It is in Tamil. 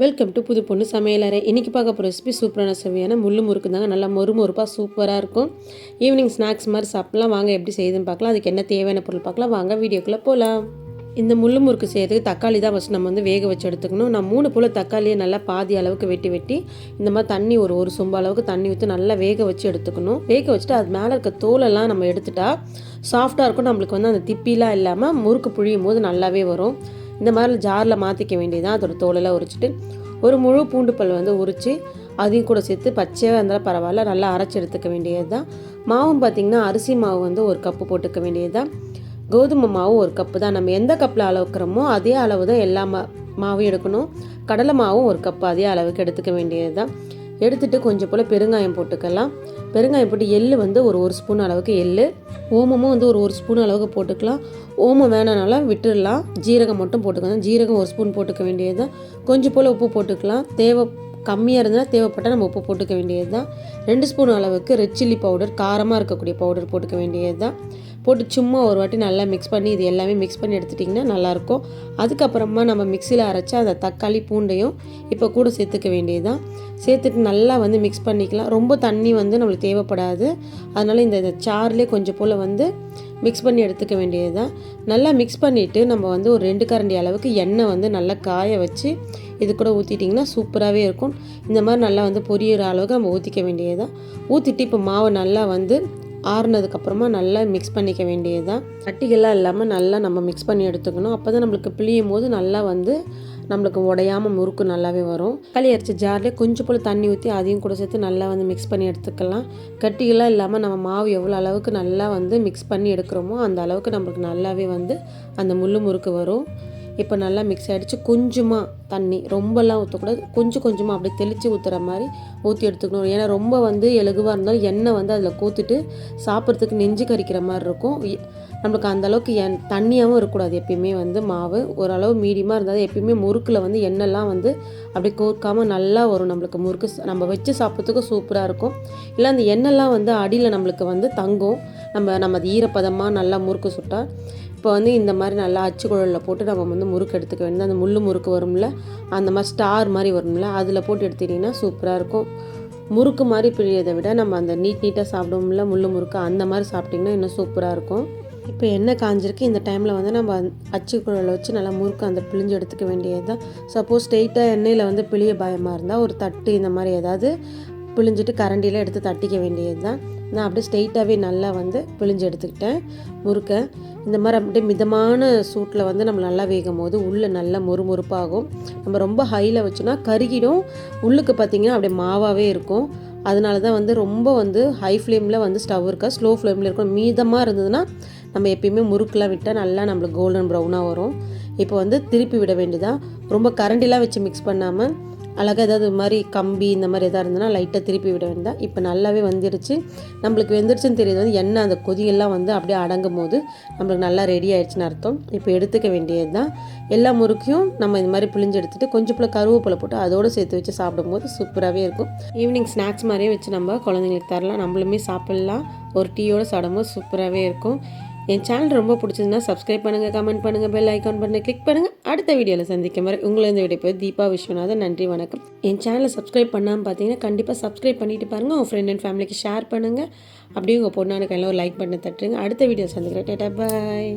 வெல்கம் டு புது பொண்ணு சமையலறை இன்றைக்கி பார்க்க போகிற ரெசிபி சூப்பரான சுவையான முள்ளு முறுக்கு தாங்க. நல்லா மொறு மொறுப்பாக சூப்பராக இருக்கும். ஈவினிங் ஸ்நாக்ஸ் மாதிரி சாப்பிட்லாம். வாங்க எப்படி செய்யுதுன்னு பார்க்கலாம். அதுக்கு என்ன தேவையான பொருள் பார்க்கலாம். வாங்க வீடியோக்குள்ளே போகலாம் இந்த முள்ளு முறுக்கு செய்கிறதுக்கு தக்காளி தான் ஃபஸ்ட் நம்ம வந்து வேக வச்சு எடுத்துக்கணும். நான் மூணு போல் தக்காளியை நல்லா பாதி அளவுக்கு வெட்டி வெட்டி இந்த மாதிரி தண்ணி ஒரு ஒரு சொம்பு அளவுக்கு தண்ணி ஊற்றி நல்லா வேக வச்சு எடுத்துக்கணும். வேக வச்சுட்டு அது மேலே இருக்க தோலெல்லாம் நம்ம எடுத்துட்டா சாஃப்டாக இருக்கும். நம்மளுக்கு வந்து அந்த திப்பிலாம் இல்லாமல் முறுக்கு புழியும் போது நல்லாவே வரும். இந்த மாதிரி ஜாரில் மாற்றிக்க வேண்டியதான் அதோட தோலெல்லாம் உரிச்சிட்டு ஒரு முழு பூண்டு பல் வந்து உரித்து அதையும் கூட சேர்த்து பச்சையாக இருந்தாலும் பரவாயில்ல நல்லா அரைச்சி எடுத்துக்க வேண்டியது தான் மாவும் பார்த்திங்கன்னா அரிசி மாவு வந்து ஒரு கப்பு போட்டுக்க வேண்டியது தான் கோதுமை மாவு ஒரு கப்பு தான் நம்ம எந்த கப்பில் அளவுக்கிறோமோ அதே அளவு தான் எல்லா மா மாவும் எடுக்கணும். கடலை மாவும் ஒரு கப்பு அதே அளவுக்கு எடுத்துக்க வேண்டியது தான் எடுத்துகிட்டு கொஞ்சம் போல் பெருங்காயம் போட்டுக்கலாம். பெருங்காயம் போட்டு எள்ளு வந்து ஒரு ஒரு ஸ்பூன் அளவுக்கு எள்ளு. ஓமமும் வந்து ஒரு ஒரு ஸ்பூன் அளவுக்கு போட்டுக்கலாம். ஓமம் வேணானாலும் விட்டுடலாம் ஜீரகம் மட்டும் போட்டுக்கலாம். ஜீரகம் ஒரு ஸ்பூன் போட்டுக்க வேண்டியது தான் கொஞ்சம் போல் உப்பு போட்டுக்கலாம். தேவை கம்மியாக இருந்தால் தேவைப்பட்டால் நம்ம உப்பு போட்டுக்க வேண்டியது தான் ரெண்டு ஸ்பூன் அளவுக்கு ரெட் சில்லி பவுடர் காரமாக இருக்கக்கூடிய பவுடர் போட்டுக்க வேண்டியது தான் போட்டு சும்மா ஒரு வாட்டி நல்லா மிக்ஸ் பண்ணி இது எல்லாமே மிக்ஸ் பண்ணி எடுத்துட்டிங்கன்னா நல்லாயிருக்கும். அதுக்கப்புறமா நம்ம மிக்சியில் அரைச்சா அந்த தக்காளி பூண்டையும் இப்போ கூட சேர்த்துக்க வேண்டியது தான் சேர்த்துட்டு நல்லா வந்து மிக்ஸ் பண்ணிக்கலாம். ரொம்ப தண்ணி வந்து நம்மளுக்கு தேவைப்படாது. அதனால் இந்த சார்லேயே கொஞ்சம் போல் வந்து மிக்ஸ் பண்ணி எடுத்துக்க வேண்டியது தான் நல்லா மிக்ஸ் பண்ணிவிட்டு நம்ம வந்து ஒரு ரெண்டு கரண்டி அளவுக்கு எண்ணெய் வந்து நல்லா காய வச்சு இது கூட ஊற்றிட்டிங்கன்னா சூப்பராகவே இருக்கும். இந்த மாதிரி நல்லா வந்து பொரியிற அளவுக்கு நம்ம ஊற்றிக்க வேண்டியது தான் ஊற்றிட்டு இப்போ மாவை நல்லா வந்து ஆறுனதுக்கப்புறமா நல்லா மிக்ஸ் பண்ணிக்க வேண்டியது தான் கட்டிகள்லாம் இல்லாமல் நல்லா நம்ம மிக்ஸ் பண்ணி எடுத்துக்கணும். அப்போ தான் நம்மளுக்கு பிழியும் போது நல்லா வந்து நம்மளுக்கு உடையாமல் முறுக்கு நல்லாவே வரும். களி அரைச்ச ஜார்லேயே கொஞ்சம் போல் தண்ணி ஊற்றி அதையும் கூட சேர்த்து நல்லா வந்து மிக்ஸ் பண்ணி எடுத்துக்கலாம். கட்டிகள்லாம் இல்லாமல் நம்ம மாவு எவ்வளோ அளவுக்கு நல்லா வந்து மிக்ஸ் பண்ணி எடுக்கிறோமோ அந்த அளவுக்கு நம்மளுக்கு நல்லாவே வந்து அந்த முள்ளு முறுக்கு வரும். இப்போ நல்லா மிக்ஸ் ஆகிடுச்சு கொஞ்சமாக தண்ணி ரொம்பலாம் ஊற்றக்கூடாது கொஞ்சம் கொஞ்சமாக அப்படியே தெளித்து ஊற்றுற மாதிரி ஊற்றி எடுத்துக்கணும். ஏன்னா ரொம்ப வந்து எழுகுவாக இருந்தாலும் எண்ணெய் வந்து அதில் கூத்துட்டு சாப்பிட்றதுக்கு நெஞ்சு கறிக்கிற மாதிரி இருக்கும். நம்மளுக்கு அந்தளவுக்கு எண் தண்ணியாகவும் இருக்கக்கூடாது எப்பயுமே வந்து மாவு. ஓரளவு மீடியமாக இருந்தால் எப்பயுமே முறுக்கில் வந்து எண்ணெய்லாம் வந்து அப்படியே கோர்க்காமல் நல்லா வரும் நம்மளுக்கு. முறுக்கு நம்ம வச்சு சாப்பிட்றதுக்கும் சூப்பராக இருக்கும். இல்லை அந்த எண்ணெய்லாம் வந்து அடியில் நம்மளுக்கு வந்து தங்கும். நம்ம நம்ம அது ஈரப்பதமாக நல்லா முறுக்கு சுட்டால் இப்போ வந்து இந்த மாதிரி நல்லா அச்சு குழலில் போட்டு நம்ம வந்து முறுக்கு எடுத்துக்க வேண்டியது. அந்த முள் முறுக்கு வரும்ல அந்த மாதிரி ஸ்டார் மாதிரி வரும்ல அதில் போட்டு எடுத்துட்டிங்கன்னா சூப்பராக இருக்கும். முறுக்கு மாதிரி பிழியதை விட நம்ம அந்த நீட் நீட்டாக சாப்பிடுவோம்ல முள் முறுக்கு அந்த மாதிரி சாப்பிட்டிங்கன்னா இன்னும் சூப்பராக இருக்கும். இப்போ எண்ணெய் காஞ்சிருக்கு. இந்த டைமில் வந்து நம்ம அச்சு குழலை வச்சு நல்லா முறுக்கு அந்த பிழிஞ்சு எடுத்துக்க வேண்டியது தான் சப்போஸ் ஸ்ட்ரெயிட்டாக எண்ணெயில் வந்து பிழிய பயமாக இருந்தால் ஒரு தட்டு இந்த மாதிரி ஏதாவது பிழிஞ்சிட்டு கரண்டியில் எடுத்து தட்டிக்க வேண்டியது தான் நான் அப்படியே ஸ்ட்ரெயிட்டாகவே நல்லா வந்து பிழிஞ்சு எடுத்துக்கிட்டேன். முறுக்கை. இந்த மாதிரி அப்படியே மிதமான சூட்டில் வந்து நம்ம நல்லா வேகும் போது உள்ளே நல்லா மொறுமொறுப்பாகும். நம்ம ரொம்ப ஹையில் வச்சோன்னா கருகிடும். உள்ளுக்கு பார்த்திங்கன்னா அப்படியே மாவாகவே இருக்கும். அதனால தான் வந்து ரொம்ப வந்து ஹை ஃப்ளேமில் வந்து ஸ்டவ் இருக்கா ஸ்லோ ஃப்ளேமில் இருக்கும் மீதமாக இருந்ததுன்னா நம்ம எப்பயுமே முறுக்கெலாம் விட்டால் நல்லா நம்மளுக்கு கோல்டன் ப்ரௌனாக வரும். இப்போ வந்து திருப்பி விட வேண்டியதாக ரொம்ப கரண்டிலாம் வச்சு மிக்ஸ் பண்ணாமல் அழகாக ஏதாவது மாதிரி கம்பி இந்த மாதிரி எதாவது இருந்ததுன்னா லைட்டாக திருப்பி விட வேண்டாம் இப்போ நல்லாவே வந்துருச்சு. நம்மளுக்கு வெந்துருச்சுன்னு தெரியுது. வந்து எண்ணெய் அந்த கொதியெல்லாம் வந்து அப்படியே அடங்கும் போது நம்மளுக்கு நல்லா ரெடி ஆயிடுச்சுன்னு அர்த்தம். இப்போ எடுத்துக்க வேண்டியது தான் எல்லா முறுக்கையும் நம்ம இந்த மாதிரி பிழிஞ்சு எடுத்துகிட்டு கொஞ்சம் போல் கருவேப்பிலை போட்டு அதோடு சேர்த்து வச்சு சாப்பிடும்போது சூப்பராகவே இருக்கும். ஈவினிங் ஸ்நாக்ஸ் மாதிரியே வச்சு நம்ம குழந்தைங்களுக்கு தரலாம். நம்மளுமே சாப்பிட்லாம். ஒரு டீயோடு சாப்பிடும்போது சூப்பராகவே இருக்கும். என் சேனல் ரொம்ப பிடிச்சதுன்னா சப்ஸ்கிரைப் பண்ணுங்கள் கமெண்ட் பண்ணுங்கள் பெல் ஐக்கான் பண்ணி கிளிக் பண்ணுங்கள் அடுத்த வீடியோவில் சந்திக்கும் வரை உங்களை இந்த வீடியோ போய் தீபா விஸ்வநாதன். நன்றி வணக்கம். என் சேனலை சப்ஸ்கிரைப் பண்ணாமல் பார்த்தீங்கன்னா கண்டிப்பாக சப்ஸ்கிரைப் பண்ணிட்டு பாருங்கள் உங்கள் ஃப்ரெண்ட் அண்ட் ஃபேமிலிக்கு ஷேர் பண்ணுங்கள் அப்படியே உங்கள் பொண்ணான கையில் ஒரு லைக் பண்ணி தட்டுருங்க அடுத்த வீடியோ சந்திக்கிறேன். டேட்டா பாய்